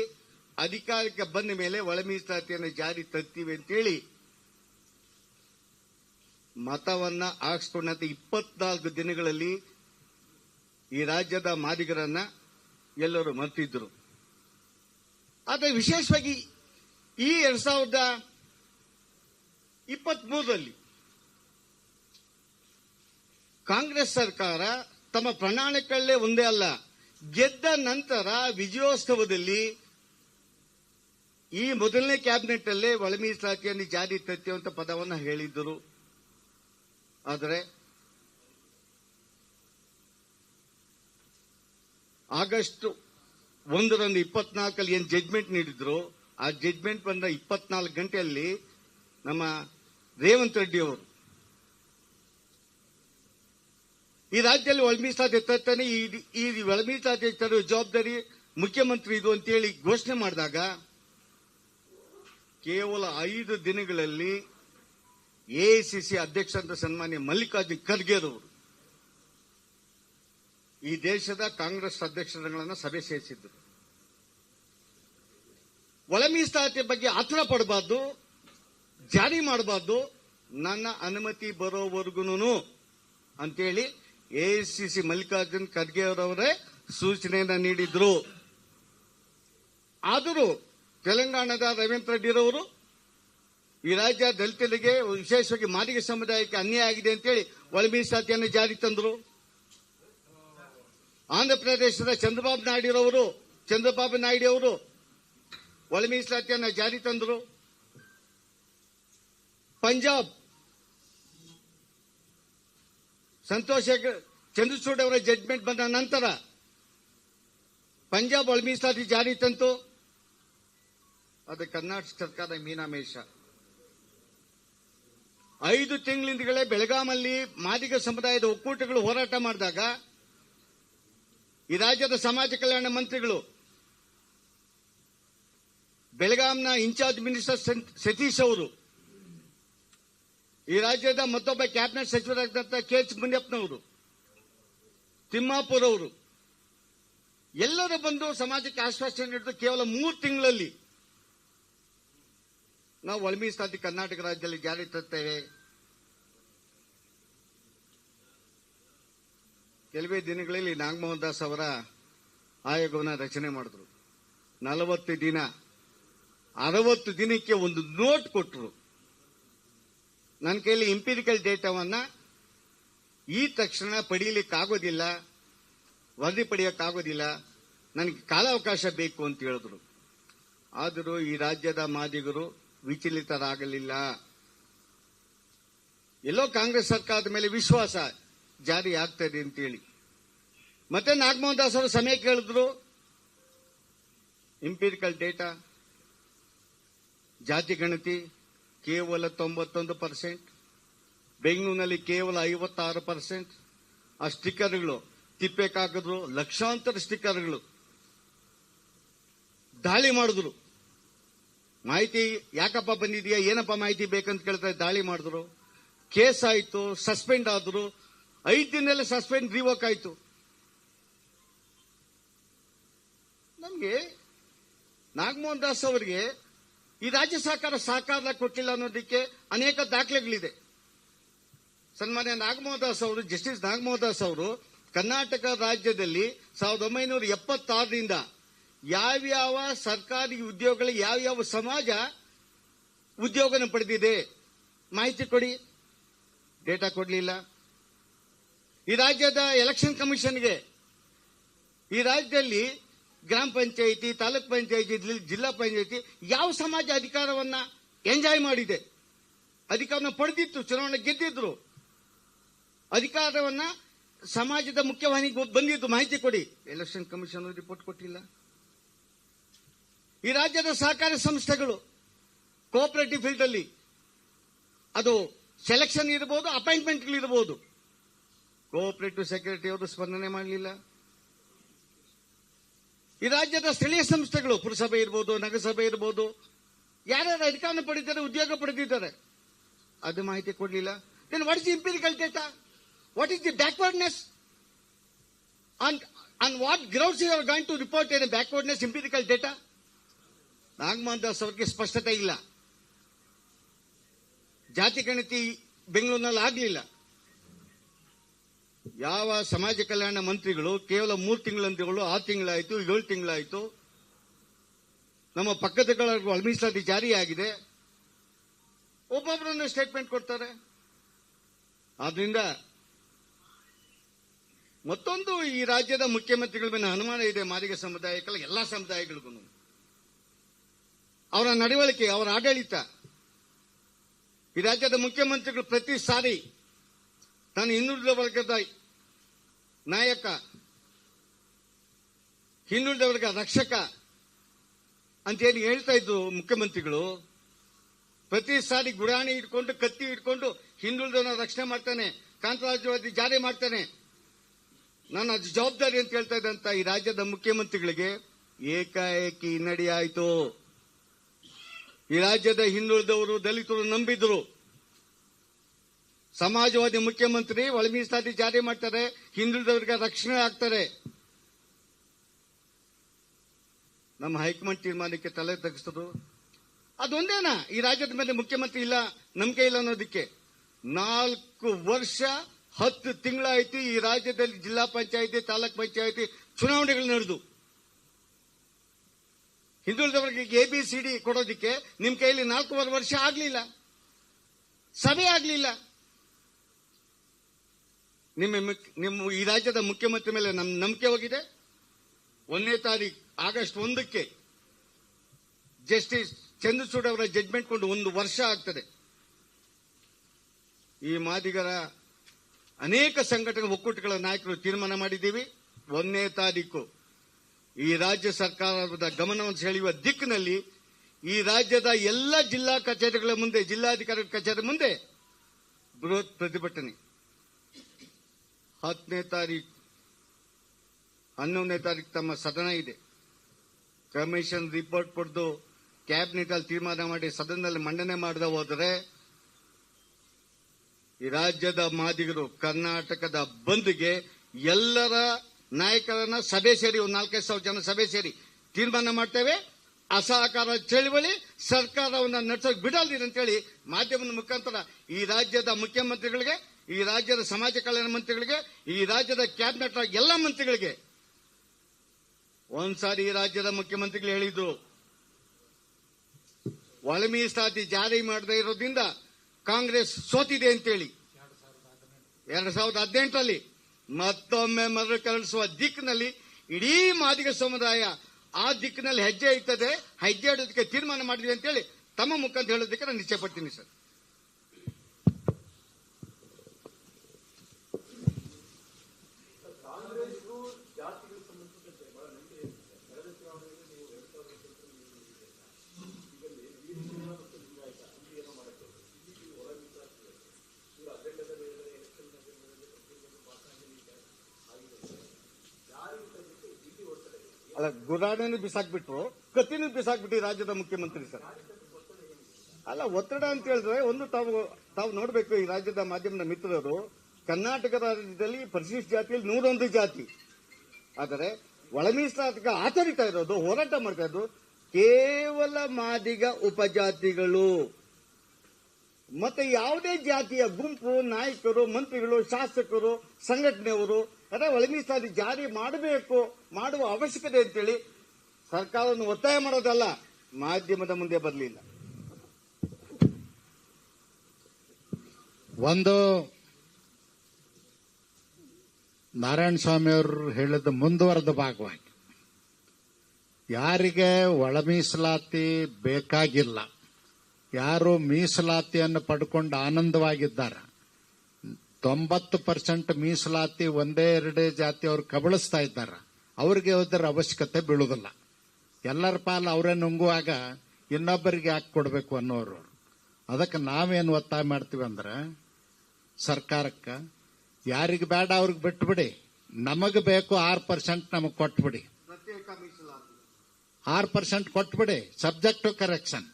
ಅಧಿಕಾರಕ್ಕೆ ಬಂದ ಮೇಲೆ ಒಳ ಮೀಸಲಾತಿಯನ್ನು ಜಾರಿ ತರ್ತೀವಿ ಅಂತೇಳಿ ಮತವನ್ನ ಹಾಕ್ಸ್ಕೊಂಡಂತ ಇಪ್ಪತ್ನಾಲ್ಕು ದಿನಗಳಲ್ಲಿ ಈ ರಾಜ್ಯದ ಮಾದಿಗರನ್ನ ಎಲ್ಲರೂ ಮರ್ತಿದ್ರು. ಆದರೆ ವಿಶೇಷವಾಗಿ ಈ ಎರಡ್ ಸಾವಿರದ ಇಪ್ಪತ್ಮೂರರಲ್ಲಿ ಕಾಂಗ್ರೆಸ್ ಸರ್ಕಾರ ತಮ್ಮ ಪ್ರಣಾಳಿಕೆಗಳೇ ಒಂದೇ ಅಲ್ಲ. ಗೆದ್ದ ನಂತರ ವಿಜಯೋತ್ಸವದಲ್ಲಿ ಈ ಮೊದಲನೇ ಕ್ಯಾಬಿನೆಟ್ ಅಲ್ಲೇ ಒಳ ಮೀಸಲಾತಿಯನ್ನು ಜಾರಿ ತರ್ತೀವಂತ ಪದವನ್ನು ಹೇಳಿದ್ದರು. ಆದರೆ ಆಗಸ್ಟ್ ಒಂದರಂದು ಇಪ್ಪತ್ನಾಲ್ಕಲ್ಲಿ ಏನು ಜಡ್ಜ್ಮೆಂಟ್ ನೀಡಿದ್ರು, ಆ ಜಡ್ಜ್ಮೆಂಟ್ ಬಂದ ಇಪ್ಪತ್ನಾಲ್ಕು ಗಂಟೆಯಲ್ಲಿ ನಮ್ಮ ರೇವಂತ್ ರೆಡ್ಡಿ ಅವರು ಈ ರಾಜ್ಯದಲ್ಲಿ ಒಳ ಮೀಸಲಾತಿ ಈ ಒಳ ಮೀಸಲಾತಿ ಜವಾಬ್ದಾರಿ ಮುಖ್ಯಮಂತ್ರಿ ಇದು ಅಂತೇಳಿ ಘೋಷಣೆ ಮಾಡಿದಾಗ ಕೇವಲ ಐದು ದಿನಗಳಲ್ಲಿ ಎಐಸಿಸಿ ಅಧ್ಯಕ್ಷ ಅಂತ ಸನ್ಮಾನ್ಯ ಮಲ್ಲಿಕಾರ್ಜುನ್ ಖರ್ಗೆ ಅವರು ಈ ದೇಶದ ಕಾಂಗ್ರೆಸ್ ಅಧ್ಯಕ್ಷರುಗಳನ್ನ ಸಭೆ ಸೇರಿಸಿದ್ರು. ಒಳ ಬಗ್ಗೆ ಆತುರ ಪಡಬಾರ್ದು, ಜಾರಿ ಮಾಡಬಾರ್ದು, ನನ್ನ ಅನುಮತಿ ಬರೋವರೆಗೂ ಅಂತೇಳಿ ಎಐಸಿಸಿ ಮಲ್ಲಿಕಾರ್ಜುನ್ ಖರ್ಗೆ ಅವರವರೇ ಸೂಚನೆಯನ್ನ ನೀಡಿದ್ರು. ಆದರೂ ತೆಲಂಗಾಣದ ರವೀಂದ್ರ ರೆಡ್ಡಿರವರು ಈ ರಾಜ್ಯ ದಲಿತರಿಗೆ ವಿಶೇಷವಾಗಿ ಮಾದಿಗ ಸಮುದಾಯಕ್ಕೆ ಅನ್ಯಾಯ ಆಗಿದೆ ಅಂತೇಳಿ ಒಳ ಮೀಸಲಾತಿಯನ್ನು ಜಾರಿ ತಂದರು. ಆಂಧ್ರ ಪ್ರದೇಶದ ಚಂದ್ರಬಾಬು ನಾಯ್ಡುರವರು, ಚಂದ್ರಬಾಬು ನಾಯ್ಡು ಅವರು ಒಳ ಮೀಸಲಾತಿಯನ್ನು ಜಾರಿ ತಂದರು. ಪಂಜಾಬ್ ಸಂತೋಷ್ ಚಂದ್ರಚೂಡ್ ಅವರ ಜಡ್ಜ್ಮೆಂಟ್ ಬಂದ ನಂತರ ಪಂಜಾಬ್ ಒಳ ಮೀಸಲಾತಿ ಜಾರಿ ತಂತು. ಅದು ಕರ್ನಾಟಕ ಸರ್ಕಾರದ ಮೀನಾಮೇಷ. ಐದು ತಿಂಗಳಿಂದಗಳೇ ಬೆಳಗಾಮಲ್ಲಿ ಮಾದಿಗ ಸಮುದಾಯದ ಒಕ್ಕೂಟಗಳು ಹೋರಾಟ ಮಾಡಿದಾಗ ಈ ರಾಜ್ಯದ ಸಮಾಜ ಕಲ್ಯಾಣ ಮಂತ್ರಿಗಳು ಬೆಳಗಾಂನ ಇನ್ಚಾರ್ಜ್ ಮಿನಿಸ್ಟರ್ ಸತೀಶ್ ಅವರು ಈ ರಾಜ್ಯದ ಮತ್ತೊಬ್ಬ ಕ್ಯಾಬಿನೆಟ್ ಸಚಿವರಾದಂತಹ ಕೆ ಎಚ್ ಮುನಿಯಪ್ಪನವರು, ತಿಮ್ಮಾಪುರವರು, ಎಲ್ಲರೂ ಬಂದು ಸಮಾಜಕ್ಕೆ ಆಶ್ವಾಸನೆ ನೀಡಿದ್ದು ಕೇವಲ ಮೂರು ತಿಂಗಳಲ್ಲಿ ನಾವು ಒಳ ಮೀಸಲಾತಿ ಕರ್ನಾಟಕ ರಾಜ್ಯದಲ್ಲಿ ಜಾರಿ ತರ್ತೇವೆ ಕೆಲವೇ ದಿನಗಳಲ್ಲಿ ನಾಗಮೋಹನ್ ದಾಸ್ ಅವರ ಆಯೋಗವನ್ನು ರಚನೆ ಮಾಡಿದ್ರು. ನಲವತ್ತು ದಿನ, ಅರವತ್ತು ದಿನಕ್ಕೆ ಒಂದು ನೋಟ್ ಕೊಟ್ಟರು ನನ್ನ ಕೈಯಲ್ಲಿ ಇಂಪಿರಿಕಲ್ ಡೇಟಾವನ್ನ ಈ ತಕ್ಷಣ ಪಡೀಲಿಕ್ಕಾಗೋದಿಲ್ಲ, ವರದಿ ಪಡೆಯೋಕ್ಕಾಗೋದಿಲ್ಲ, ನನಗೆ ಕಾಲಾವಕಾಶ ಬೇಕು ಅಂತ ಹೇಳಿದ್ರು. ಆದರೂ ಈ ರಾಜ್ಯದ ಮಾದಿಗರು ವಿಚಲಿತರಾಗಲಿಲ್ಲ. ಎಲ್ಲೋ ಕಾಂಗ್ರೆಸ್ ಸರ್ಕಾರದ ಮೇಲೆ ವಿಶ್ವಾಸ ಜಾರಿ ಆಗ್ತದೆ ಅಂತೇಳಿ. ಮತ್ತೆ ನಾಗಮೋಹನ್ ದಾಸ್ ಅವರು ಸಮಯ ಕೇಳಿದ್ರು ಇಂಪಿರಿಕಲ್ ಡೇಟಾ ಜಾತಿ ಗಣತಿ ಕೇವಲ ತೊಂಬತ್ತೊಂದು ಪರ್ಸೆಂಟ್. ಬೆಂಗಳೂರಿನಲ್ಲಿ ಕೇವಲ ಐವತ್ತಾರು ಪರ್ಸೆಂಟ್. ಆ ಸ್ಟಿಕ್ಕರ್ಗಳು ತಿಪ್ಪೆಕಾಕಿದ್ರು ಲಕ್ಷಾಂತರ ಸ್ಟಿಕ್ಕರ್ಗಳು ದಾಳಿ ಮಾಡಿದ್ರು. ಮಾಹಿತಿ ಯಾಕಪ್ಪ ಬಂದಿದೆಯಾ, ಏನಪ್ಪ ಮಾಹಿತಿ ಬೇಕಂತ ಕೇಳ್ತಾರೆ ದಾಳಿ ಮಾಡಿದ್ರು. ಕೇಸ್ ಆಯಿತು, ಸಸ್ಪೆಂಡ್ ಆದ್ರು. ಐದು ದಿನದಲ್ಲೇ ಸಸ್ಪೆಂಡ್ ರಿವೋಕ್ ಆಯ್ತು. ನಮ್ಗೆ ನಾಗಮೋಹನ್ ದಾಸ್ ಅವರಿಗೆ ಈ ರಾಜ್ಯ ಸರ್ಕಾರ ಸಹಕಾರ ಕೊಟ್ಟಿಲ್ಲ ಅನ್ನೋದಕ್ಕೆ ಅನೇಕ ದಾಖಲೆಗಳಿದೆ. ಸನ್ಮಾನ್ಯ ನಾಗಮೋಹನ್ ದಾಸ್ ಅವರು, ಜಸ್ಟಿಸ್ ನಾಗಮೋಹನ್ ದಾಸ್ ಅವರು ಕರ್ನಾಟಕ ರಾಜ್ಯದಲ್ಲಿ ಸಾವಿರದ ಒಂಬೈನೂರ ಎಪ್ಪತ್ತಾರರಿಂದ ಯಾವ್ಯಾವ ಸರ್ಕಾರಿ ಉದ್ಯೋಗಗಳಿಗೆ ಯಾವ್ಯಾವ ಸಮಾಜ ಉದ್ಯೋಗನ ಪಡೆದಿದೆ ಮಾಹಿತಿ ಕೊಡಿ. ಡೇಟಾ ಕೊಡಲಿಲ್ಲ. ಈ ರಾಜ್ಯದ ಎಲೆಕ್ಷನ್ ಕಮಿಷನ್ಗೆ ಈ ರಾಜ್ಯದಲ್ಲಿ ಗ್ರಾಮ ಪಂಚಾಯಿತಿ ತಾಲೂಕ್ ಪಂಚಾಯಿತಿ ಜಿಲ್ಲಾ ಪಂಚಾಯಿತಿ ಯಾವ ಸಮಾಜ ಅಧಿಕಾರವನ್ನ ಎಂಜಾಯ್ ಮಾಡಿದೆ? ಅಧಿಕಾರನ ಪಡೆದಿತ್ತು ಚುನಾವಣೆ ಗೆದ್ದಿದ್ರು. ಅಧಿಕಾರವನ್ನ ಸಮಾಜದ ಮುಖ್ಯವಾಹಿನಿಗೆ ಬಂದಿದ್ದು ಮಾಹಿತಿ ಕೊಡಿ. ಎಲೆಕ್ಷನ್ ಕಮಿಷನ್ ರಿಪೋರ್ಟ್ ಕೊಟ್ಟಿಲ್ಲ. ಈ ರಾಜ್ಯದ ಸಹಕಾರಿ ಸಂಸ್ಥೆಗಳು ಕೋಆಪರೇಟಿವ್ ಫೀಲ್ಡ್ ಅಲ್ಲಿ ಅದು ಸೆಲೆಕ್ಷನ್ ಇರಬಹುದು ಅಪಾಯಿಂಟ್ಮೆಂಟ್ ಇರಬಹುದು ಕೋಆಪರೇಟಿವ್ ಸೆಕ್ರೆಟರಿ ಅವರು ಸ್ಪಂದನೆ ಮಾಡಲಿಲ್ಲ. ಈ ರಾಜ್ಯದ ಸ್ಥಳೀಯ ಸಂಸ್ಥೆಗಳು, ಪುರಸಭೆ ಇರ್ಬೋದು, ನಗರಸಭೆ ಇರ್ಬೋದು, ಯಾರ್ಯಾರು ಅಧಿಕಾರ ಪಡೆದಿದ್ದಾರೆ, ಉದ್ಯೋಗ ಪಡೆದಿದ್ದಾರೆ, ಅದು ಮಾಹಿತಿ ಕೊಡಲಿಲ್ಲ. Then what is the empirical data what is the backwardness on on what grounds you are going to report ಏನ್ backwardness empirical data Nagamohan Das ಅವರಿಗೆ ಸ್ಪಷ್ಟತೆ ಇಲ್ಲ. ಜಾತಿ ಗಣತಿ ಬೆಂಗಳೂರಿನಲ್ಲಿ ಆಗಲಿಲ್ಲ. ಯಾವ ಸಮಾಜ ಕಲ್ಯಾಣ ಮಂತ್ರಿಗಳು ಕೇವಲ ಮೂರು ತಿಂಗಳಂತಿಗಳು, ಆರು ತಿಂಗಳಾಯಿತು, ಏಳು ತಿಂಗಳಾಯಿತು, ನಮ್ಮ ಪಕ್ಕದ ಮೀಸಲಾತಿ ಜಾರಿಯಾಗಿದೆ. ಒಬ್ಬೊಬ್ಬರನ್ನು ಸ್ಟೇಟ್ಮೆಂಟ್ ಕೊಡ್ತಾರೆ. ಆದ್ರಿಂದ ಮತ್ತೊಂದು ಈ ರಾಜ್ಯದ ಮುಖ್ಯಮಂತ್ರಿಗಳ ಮೇಲೆ ಅನುಮಾನ ಇದೆ, ಮಾದಿಗ ಸಮುದಾಯಕ್ಕೆ ಎಲ್ಲ ಸಮುದಾಯಗಳಿಗೂ. ಅವರ ನಡವಳಿಕೆ, ಅವರ ಆಡಳಿತ. ಈ ರಾಜ್ಯದ ಮುಖ್ಯಮಂತ್ರಿಗಳು ಪ್ರತಿ ಸಾರಿ ತಾನು ಹಿಂದುಳಿದ ವರ್ಗದ ನಾಯಕ, ಹಿಂದುಳಿದವರ್ಗ ರಕ್ಷಕ ಅಂತ ಏನು ಹೇಳ್ತಾ ಇದ್ರು ಮುಖ್ಯಮಂತ್ರಿಗಳು, ಪ್ರತಿ ಸಾರಿ ಗುರಾಣಿ ಇಟ್ಕೊಂಡು ಕತ್ತಿ ಇಟ್ಕೊಂಡು ಹಿಂದುಳಿದವನ ರಕ್ಷಣೆ ಮಾಡ್ತಾನೆ ಕಾಂತರಾಜ್ಯವಾದಿ ಜಾರಿ ಮಾಡ್ತಾನೆ. ನಾನು ಜವಾಬ್ದಾರಿ ಅಂತ ಹೇಳ್ತಾ ಇದ್ದಂತ ಈ ರಾಜ್ಯದ ಮುಖ್ಯಮಂತ್ರಿಗಳಿಗೆ ಏಕಾಏಕಿ ನಡೆಯಾಯಿತು ಈ ರಾಜ್ಯದ ಹಿಂದುಳಿದವರು ದಲಿತರು ನಂಬಿದ್ರು. ಸಮಾಜವಾದಿ ಮುಖ್ಯಮಂತ್ರಿ ಒಳ ಜಾರಿ ಮಾಡ್ತಾರೆ, ಹಿಂದುಳಿದವರಿಗೆ ರಕ್ಷಣೆ ಆಗ್ತಾರೆ. ನಮ್ಮ ಹೈಕಮಾಂಡ್ ತೀರ್ಮಾನಕ್ಕೆ ತಲೆ ತಗ್ಗಿಸೋದು, ಅದೊಂದೇನಾ? ಈ ರಾಜ್ಯದ ಮೇಲೆ ಮುಖ್ಯಮಂತ್ರಿ ಇಲ್ಲ ನಂಬಿಕೆ ಇಲ್ಲ ಅನ್ನೋದಕ್ಕೆ. ನಾಲ್ಕು ವರ್ಷ, ಹತ್ತು ತಿಂಗಳಾಯ್ತು ಈ ರಾಜ್ಯದಲ್ಲಿ ಜಿಲ್ಲಾ ಪಂಚಾಯಿತಿ, ತಾಲೂಕ್ ಪಂಚಾಯಿತಿ ಚುನಾವಣೆಗಳು ನಡೆದು. ಹಿಂದುಳಿದವರಿಗೆ ಎ, ಬಿ, ಸಿ, ಡಿ ಕೊಡೋದಕ್ಕೆ ನಿಮ್ ಕೈಯಲ್ಲಿ ನಾಲ್ಕೂವರೆ ವರ್ಷ ಆಗ್ಲಿಲ್ಲ. ಸಭೆ ಆಗ್ಲಿಲ್ಲ. ನಿಮ್ಮ ನಿಮ್ಮ ಈ ರಾಜ್ಯದ ಮುಖ್ಯಮಂತ್ರಿ ಮೇಲೆ ನಮ್ಮ ನಂಬಿಕೆ ಹೋಗಿದೆ. ಒಂದನೇ ತಾರೀಕು ಆಗಸ್ಟ್ ಒಂದಕ್ಕೆ ಜಸ್ಟಿಸ್ ಚಂದ್ರಚೂಡ್ ಅವರ ಜಡ್ಜ್ಮೆಂಟ್ ಕೊಂಡು ಒಂದು ವರ್ಷ ಆಗ್ತದೆ. ಈ ಮಾದಿಗರ ಅನೇಕ ಸಂಘಟನೆ ಒಕ್ಕೂಟಗಳ ನಾಯಕರು ತೀರ್ಮಾನ ಮಾಡಿದ್ದೀವಿ. ಒಂದನೇ ತಾರೀಕು ಈ ರಾಜ್ಯ ಸರ್ಕಾರದ ಗಮನವನ್ನು ಸೆಳೆಯುವ ದಿಕ್ಕಿನಲ್ಲಿ ಈ ರಾಜ್ಯದ ಎಲ್ಲ ಜಿಲ್ಲಾ ಕಚೇರಿಗಳ ಮುಂದೆ, ಜಿಲ್ಲಾಧಿಕಾರಿ ಕಚೇರಿ ಮುಂದೆ ಬೃಹತ್ ಪ್ರತಿಭಟನೆ. ಹತ್ತನೇ ತಾರೀಕು ಹನ್ನೊಂದನೇ ತಾರೀಕು ತಮ್ಮ ಸದನ ಇದೆ. ಕಮಿಷನ್ ರಿಪೋರ್ಟ್ ಪಡೆದು ಕ್ಯಾಬಿನೆಟ್ ಅಲ್ಲಿ ತೀರ್ಮಾನ ಮಾಡಿ ಸದನದಲ್ಲಿ ಮಂಡನೆ ಮಾಡದ ಹೋದರೆ ಈ ರಾಜ್ಯದ ಮಾದಿಗರು, ಕರ್ನಾಟಕದ ಬಂದ್ಗೆ ಎಲ್ಲರ ನಾಯಕರನ್ನ ಸಭೆ ಸೇರಿ, ಒಂದು ನಾಲ್ಕೈದು ಸಾವಿರ ಜನ ಸಭೆ ಸೇರಿ ತೀರ್ಮಾನ ಮಾಡ್ತೇವೆ. ಅಸಹಕಾರ ಚಳವಳಿ ಸರ್ಕಾರವನ್ನು ನಡೆಸೋಕೆ ಅಂತ ಅಂತೇಳಿ ಮಾಧ್ಯಮದ ಮುಖಾಂತರ ಈ ರಾಜ್ಯದ ಮುಖ್ಯಮಂತ್ರಿಗಳಿಗೆ, ಈ ರಾಜ್ಯದ ಸಮಾಜ ಕಲ್ಯಾಣ ಮಂತ್ರಿಗಳಿಗೆ, ಈ ರಾಜ್ಯದ ಕ್ಯಾಬಿನೆಟ್ ಎಲ್ಲ ಮಂತ್ರಿಗಳಿಗೆ ಒಂದ್ಸಾರಿ ಈ ರಾಜ್ಯದ ಮುಖ್ಯಮಂತ್ರಿಗಳು ಹೇಳಿದ್ರು. ಒಳ ಮೀಸಲಾತಿ ಜಾರಿ ಮಾಡದೇ ಇರೋದ್ರಿಂದ ಕಾಂಗ್ರೆಸ್ ಸೋತಿದೆ ಅಂತೇಳಿ. ಎರಡ್ ಸಾವಿರದ ಹದಿನೆಂಟರಲ್ಲಿ ಮತ್ತೊಮ್ಮೆ ಮರುಕಳಿಸುವ ದಿಕ್ಕಿನಲ್ಲಿ ಇಡೀ ಮಾದಿಗ ಸಮುದಾಯ ಆ ದಿಕ್ಕಿನಲ್ಲಿ ಹೆಜ್ಜೆ ಇರ್ತದೆ ಹೆಜ್ಜೆ ಇಡೋದಕ್ಕೆ ತೀರ್ಮಾನ ಅಂತ ಅಂತೇಳಿ ತಮ್ಮ ಮುಖಾಂತರ ಹೇಳೋದಕ್ಕೆ ನಾನು ನಿಶ್ಚಯ ಪಡ್ತೀನಿ ಸರ್. ಅಲ್ಲ, ಗುರಾಣಿನೂ ಬಿಸಾಕ್ಬಿಟ್ರು, ಕತ್ತಿನೂ ಬಿಸಾಕ್ಬಿಟ್ಟು ರಾಜ್ಯದ ಮುಖ್ಯಮಂತ್ರಿ ಸರ್. ಅಲ್ಲ, ಒತ್ತಡ ಅಂತ ಹೇಳಿದ್ರೆ ಒಂದು ತಾವು ತಾವು ನೋಡಬೇಕು, ಈ ರಾಜ್ಯದ ಮಾಧ್ಯಮದ ಮಿತ್ರರು ಕರ್ನಾಟಕ ರಾಜ್ಯದಲ್ಲಿ ಪರಿಶಿಷ್ಟ ಜಾತಿಯಲ್ಲಿ ನೂರೊಂದು ಜಾತಿ. ಆದರೆ ಒಳ ಮೀಸಲಾತಿಗೆ ಆಚರಿತಾ ಇರೋದು, ಹೋರಾಟ ಮಾಡ್ತಾ ಇರೋದು ಕೇವಲ ಮಾದಿಗ ಉಪಜಾತಿಗಳು. ಮತ್ತೆ ಯಾವುದೇ ಜಾತಿಯ ಗುಂಪು ನಾಯಕರು, ಮಂತ್ರಿಗಳು, ಶಾಸಕರು, ಸಂಘಟನೆಯವರು ಅದೇ ಒಳ ಮೀಸಲಾತಿ ಜಾರಿ ಮಾಡಬೇಕು, ಮಾಡುವ ಅವಶ್ಯಕತೆ ಅಂತೇಳಿ ಸರ್ಕಾರವನ್ನು ಒತ್ತಾಯ ಮಾಡೋದಲ್ಲ, ಮಾಧ್ಯಮದ ಮುಂದೆ ಬರಲಿಲ್ಲ. ಒಂದು ನಾರಾಯಣ ಸ್ವಾಮಿ ಅವರು ಹೇಳಿದ ಮುಂದುವರೆದ ಭಾಗವಾಗಿ ಯಾರಿಗೆ ಒಳ ಮೀಸಲಾತಿ ಬೇಕಾಗಿಲ್ಲ, ಯಾರು ಮೀಸಲಾತಿಯನ್ನು ಪಡ್ಕೊಂಡು ಆನಂದವಾಗಿದ್ದಾರೆ ತೊಂಬತ್ತು ಪರ್ಸೆಂಟ್ ಮೀಸಲಾತಿ ಒಂದೇ ಎರಡೇ ಜಾತಿ ಅವ್ರು ಕಬಳಿಸ್ತಾ ಇದ್ದಾರೆ. ಅವ್ರಿಗೆ ಅದರ ಅವಶ್ಯಕತೆ ಬೀಳುವುದಿಲ್ಲ. ಎಲ್ಲರ ಪಾಲು ಅವರೇ ನುಂಗುವಾಗ ಇನ್ನೊಬ್ಬರಿಗೆ ಯಾಕೆ ಕೊಡಬೇಕು ಅನ್ನೋರು. ಅದಕ್ಕೆ ನಾವೇನು ಒತ್ತಾಯ ಮಾಡ್ತೀವಿ ಅಂದ್ರೆ, ಸರ್ಕಾರಕ್ಕೆ ಯಾರಿಗೆ ಬೇಡ ಅವ್ರಿಗೆ ಬಿಟ್ಬಿಡಿ. ನಮಗೆ ಬೇಕು ಆರು ಪರ್ಸೆಂಟ್ ನಮಗೆ ಕೊಟ್ಬಿಡಿ. ಆರು ಪರ್ಸೆಂಟ್ ಕೊಟ್ಬಿಡಿ. Subject correction.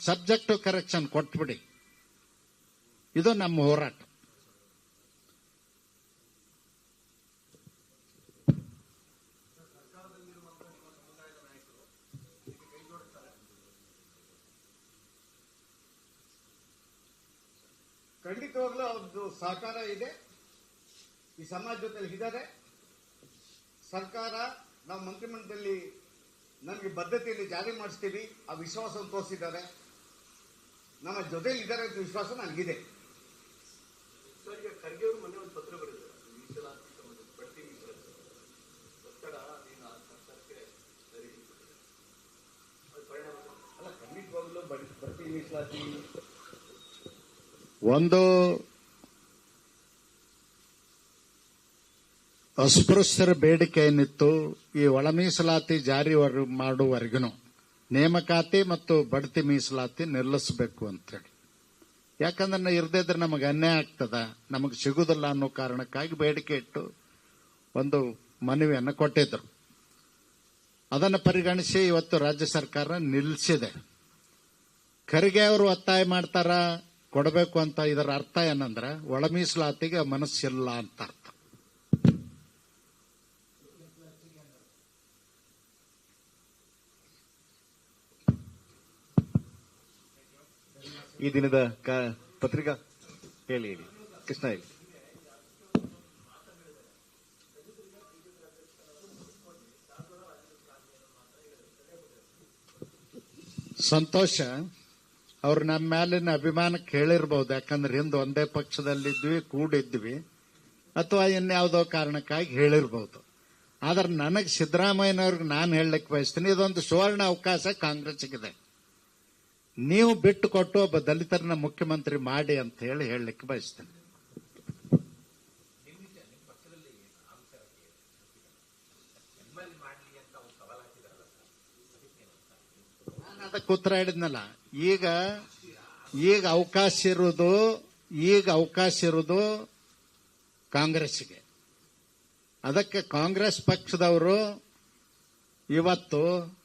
ಸಬ್ಜೆಕ್ಟ್ ಕರೆಕ್ಷನ್ ಕೊಟ್ಬಿಡಿ. ಇದು ನಮ್ಮ ಹೋರಾಟ. ಖಂಡಿತವಾಗ್ಲೂ ಅವ್ರದ್ದು ಸಹಕಾರ ಇದೆ. ಈ ಸಮಾಜ ಜೊತೆಲಿ ಇದ್ದಾರೆ. ಸರ್ಕಾರ ನಾವು ಮಂತ್ರಿಮಂಡಲದಲ್ಲಿ ನಮಗೆ ಬದ್ಧತೆಯಲ್ಲಿ ಜಾರಿ ಮಾಡಿಸ್ತೀವಿ. ಆ ವಿಶ್ವಾಸವನ್ನು ತೋರಿಸಿದ್ದಾರೆ. ನಮ್ಮ ಜೊತೆಲಿ ಇದ್ದಾರೆ ಅಂತ ವಿಶ್ವಾಸ ನನಗಿದೆ. ಸರ್ ಈಗ ಖರ್ಗೆ ಅವರು ಮೊನ್ನೆ ಒಂದು ಪತ್ರ ಬರೆದಿದ್ದಾರೆ ಮೀಸಲಾತಿ ಬಡ್ತಿ ಮೀಸಲಾತಿ. ಒತ್ತಡ ನೀನು ಸರ್ಕಾರಕ್ಕೆ ಸರಿ ಅದು ಪರಿಣಾಮ. ಅಲ್ಲ ಖಂಡಿತವಾಗ್ಲೂ ಬಡ್- ಬಡ್ತಿ ಮೀಸಲಾತಿ ಒಂದು ಅಸ್ಪೃಶ್ಯರ ಬೇಡಿಕೆ ಏನಿತ್ತು, ಈ ಒಳ ಮೀಸಲಾತಿ ಜಾರಿ ವರ್- ಮಾಡುವವರೆಗೂ ನೇಮಕಾತಿ ಮತ್ತು ಬಡ್ತಿ ಮೀಸಲಾತಿ ನಿಲ್ಲಿಸಬೇಕು ಅಂತೇಳಿ. ಯಾಕಂದ್ರೆ ಇರದಿದ್ರೆ ನಮಗೆ ಅನ್ಯಾಯ ಆಗ್ತದ, ನಮಗೆ ಸಿಗುದಿಲ್ಲ ಅನ್ನೋ ಕಾರಣಕ್ಕಾಗಿ ಬೇಡಿಕೆ ಇಟ್ಟು ಒಂದು ಮನವಿಯನ್ನು ಕೊಟ್ಟಿದ್ದರು ಅದನ್ನು ಪರಿಗಣಿಸಿ ಇವತ್ತು ರಾಜ್ಯ ಸರ್ಕಾರ ನಿಲ್ಲಿಸಿದೆ ಖರ್ಗೆ ಅವರು ಒತ್ತಾಯ ಮಾಡ್ತಾರ? ಕೊಡಬೇಕು ಅಂತ ಇದರ ಅರ್ಥ ಏನಂದ್ರೆ ಒಳ ಮೀಸಲಾತಿಗೆ ಮನಸ್ಸಿಲ್ಲ ಅಂತ ಅರ್ಥ. ಈ ದಿನದ ಕ- ಪತ್ರಿಕಾ ಹೇಳಿ ಹೇಳಿ. ಕೃಷ್ಣ ಹೇಳಿ. ಸಂತೋಷ ಅವ್ರು ನಮ್ಮ ಮೇಲಿನ ಅಭಿಮಾನಕ್ಕೆ ಹೇಳಿರ್ಬೋದು ಯಾಕಂದ್ರೆ ಹಿಂದೆ ಒಂದೇ ಪಕ್ಷದಲ್ಲಿದ್ವಿ, ಕೂಡಿದ್ವಿ. ಅಥವಾ ಇನ್ಯಾವುದೋ ಕಾರಣಕ್ಕಾಗಿ ಹೇಳಿರ್ಬೋದು. ಆದ್ರೆ ನನಗೆ ಸಿದ್ದರಾಮಯ್ಯನವ್ರಿಗೆ ನಾನು ಹೇಳಲಿಕ್ಕೆ ಬಯಸ್ತೀನಿ, ಇದೊಂದು ಸುವರ್ಣ ಅವಕಾಶ ಕಾಂಗ್ರೆಸ್ಗಿದೆ ನೀವು ಬಿಟ್ಟು ಕೊಟ್ಟು ಒಬ್ಬ ದಲಿತರನ್ನ ಮುಖ್ಯಮಂತ್ರಿ ಮಾಡಿ ಅಂತ ಹೇಳಿ ಹೇಳಲಿಕ್ಕೆ ಬಯಸ್ತೀನಿ. ಅದಕ್ಕೆ ಉತ್ತರ ಹೇಳಿದ್ನಲ್ಲ ಈಗ ಈಗ ಅವಕಾಶ ಇರೋದು ಈಗ ಅವಕಾಶ ಇರೋದು ಕಾಂಗ್ರೆಸ್ಗೆ ಅದಕ್ಕೆ ಕಾಂಗ್ರೆಸ್ ಪಕ್ಷದವರು ಇವತ್ತು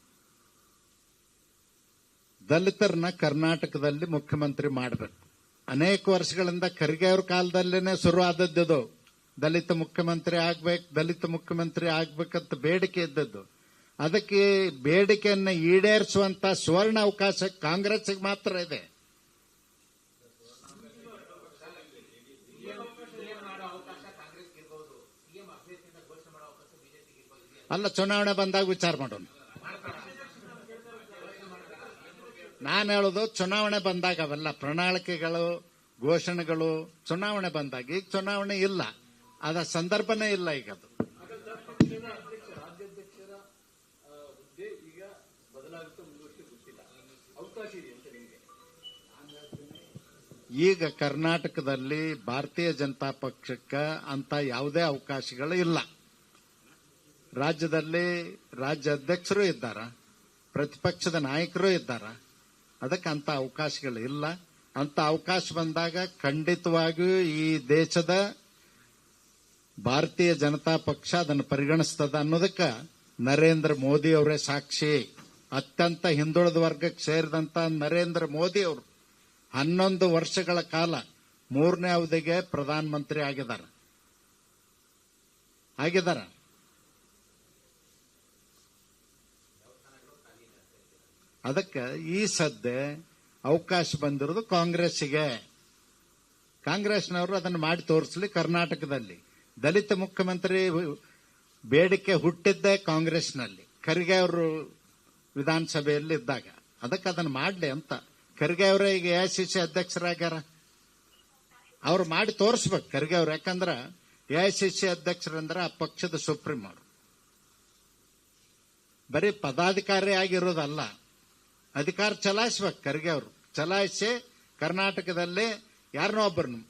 ದಲಿತರನ್ನ ಕರ್ನಾಟಕದಲ್ಲಿ ಮುಖ್ಯಮಂತ್ರಿ ಮಾಡಬೇಕು. ಅನೇಕ ವರ್ಷಗಳಿಂದ ಖರ್ಗೆ ಅವ್ರ ಕಾಲದಲ್ಲೇನೆ ಶುರು ಆದದ್ದು ದಲಿತ ಮುಖ್ಯಮಂತ್ರಿ ಆಗ್ಬೇಕು, ದಲಿತ ಮುಖ್ಯಮಂತ್ರಿ ಆಗ್ಬೇಕಂತ ಬೇಡಿಕೆ ಇದ್ದದ್ದು. ಅದಕ್ಕೆ ಬೇಡಿಕೆಯನ್ನು ಈಡೇರಿಸುವಂತ ಸುವರ್ಣ ಅವಕಾಶ ಕಾಂಗ್ರೆಸ್ಗೆ ಮಾತ್ರ ಇದೆ. ಅಲ್ಲ, ಚುನಾವಣೆ ಬಂದಾಗ ವಿಚಾರ ಮಾಡೋಣ. ನಾನು ಹೇಳೋದು, ಚುನಾವಣೆ ಬಂದಾಗ ಅವೆಲ್ಲ ಪ್ರಣಾಳಿಕೆಗಳು, ಘೋಷಣೆಗಳು, ಚುನಾವಣೆ ಬಂದಾಗ ಈಗ ಚುನಾವಣೆ ಇಲ್ಲ. ಅದ ಸಂದರ್ಭನೇ ಇಲ್ಲ ಈಗ ಅದು. ಈಗ ಕರ್ನಾಟಕದಲ್ಲಿ ಭಾರತೀಯ ಜನತಾ ಪಕ್ಷಕ್ಕೆ ಅಂತ ಯಾವುದೇ ಅವಕಾಶಗಳು ಇಲ್ಲ. ರಾಜ್ಯದಲ್ಲಿ ರಾಜ್ಯ ಅಧ್ಯಕ್ಷರು ಇದ್ದಾರ, ಪ್ರತಿಪಕ್ಷದ ನಾಯಕರು ಇದ್ದಾರ. ಅದಕ್ಕೆ ಅಂತ ಅವಕಾಶಗಳು ಇಲ್ಲ. ಅಂತ ಅವಕಾಶ ಬಂದಾಗ ಖಂಡಿತವಾಗಿಯೂ ಈ ದೇಶದ ಭಾರತೀಯ ಜನತಾ ಪಕ್ಷ ಅದನ್ನು ಪರಿಗಣಿಸ್ತದ ಅನ್ನೋದಕ್ಕೆ ನರೇಂದ್ರ ಮೋದಿ ಅವರೇ ಸಾಕ್ಷಿ. ಅತ್ಯಂತ ಹಿಂದುಳಿದ ವರ್ಗಕ್ಕೆ ಸೇರಿದಂತ ನರೇಂದ್ರ ಮೋದಿ ಅವರು ಹನ್ನೊಂದು ವರ್ಷಗಳ ಕಾಲ ಮೂರನೇ ಅವಧಿಗೆ ಪ್ರಧಾನಮಂತ್ರಿ ಆಗಿದ್ದಾರೆ. ಆಗಿದಾರ ಅದಕ್ಕೆ ಈ ಸದ್ದೆ ಅವಕಾಶ ಬಂದಿರೋದು ಕಾಂಗ್ರೆಸ್ಸಿಗೆ. ಕಾಂಗ್ರೆಸ್ನವರು ಅದನ್ನು ಮಾಡಿ ತೋರಿಸಲಿ ಕರ್ನಾಟಕದಲ್ಲಿ. ದಲಿತ ಮುಖ್ಯಮಂತ್ರಿ ಬೇಡಿಕೆ ಹುಟ್ಟಿದ್ದೇ ಕಾಂಗ್ರೆಸ್ನಲ್ಲಿ. ಖರ್ಗೆ ಅವರು ವಿಧಾನಸಭೆಯಲ್ಲಿ ಇದ್ದಾಗ. ಅದಕ್ಕೆ ಅದನ್ನು ಮಾಡಲಿ ಅಂತ ಖರ್ಗೆ ಅವರೇ ಈಗ ಎ ಸಿ ಸಿ ಅಧ್ಯಕ್ಷರಾಗ್ಯಾರ. ಅವ್ರು ಮಾಡಿ ತೋರಿಸ್ಬೇಕು ಖರ್ಗೆ ಅವ್ರು, ಯಾಕಂದ್ರ ಎ ಐ ಸಿ ಸಿ ಅಧ್ಯಕ್ಷರಂದ್ರ ಆ ಪಕ್ಷದ ಸುಪ್ರೀಂ ಅವರು. ಬರೀ ಪದಾಧಿಕಾರಿ ಆಗಿರೋದಲ್ಲ, ಅಧಿಕಾರ ಚಲಾಯಿಸ್ಬೇಕು ಖರ್ಗೆ ಅವರು. ಚಲಾಯಿಸಿ ಕರ್ನಾಟಕದಲ್ಲಿ ಯಾರನ್ನೋ ಒಬ್ಬರನ್ನು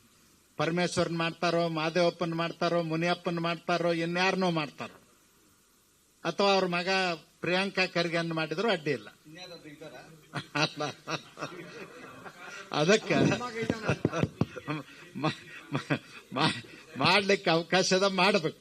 ಪರಮೇಶ್ವರನ್ ಮಾಡ್ತಾರೋ, ಮಾದೇವಪ್ಪನ್ ಮಾಡ್ತಾರೋ, ಮುನಿಯಪ್ಪನ್ ಮಾಡ್ತಾರೋ ಇನ್ಯಾರನ್ನೋ ಮಾಡ್ತಾರೋ. ಅಥವಾ ಅವ್ರ ಮಗ ಪ್ರಿಯಾಂಕಾ ಖರ್ಗೆ ಅನ್ನು ಮಾಡಿದ್ರು ಅಡ್ಡಿ ಇಲ್ಲ. ಅದಕ್ಕೆ ಮಾಡ್ಲಿಕ್ಕೆ ಅವಕಾಶದ ಮಾಡಬೇಕು.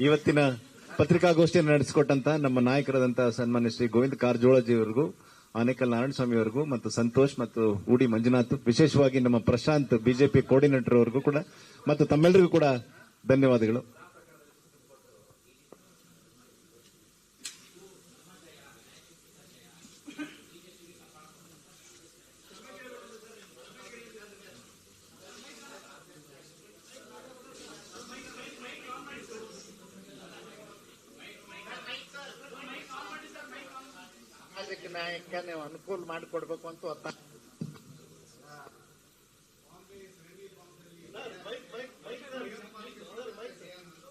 ಇವತ್ತಿನ ಪತ್ರಿಕಾಗೋಷ್ಠಿಯನ್ನು ನಡೆಸಿಕೊಟ್ಟಂತ ನಮ್ಮ ನಾಯಕರಾದಂತಹ ಸನ್ಮಾನ್ಯ ಶ್ರೀ ಗೋವಿಂದ ಕಾರಜೋಳಜಿ ಅವರಿಗೂ ಆನೇಕಲ್ ನಾರಾಯಣಸ್ವಾಮಿ ಅವರಿಗೂ ಮತ್ತು ಸಂತೋಷ್ ಮತ್ತು ಉಡಿ ಮಂಜುನಾಥ್, ವಿಶೇಷವಾಗಿ ನಮ್ಮ ಪ್ರಶಾಂತ್, ಬಿಜೆಪಿ ಕೋರ್ಡಿನೇಟರ್ ಅವರಿಗೂ ಕೂಡ ಮತ್ತು ತಮ್ಮೆಲ್ಲರಿಗೂ ಕೂಡ ಧನ್ಯವಾದಗಳು.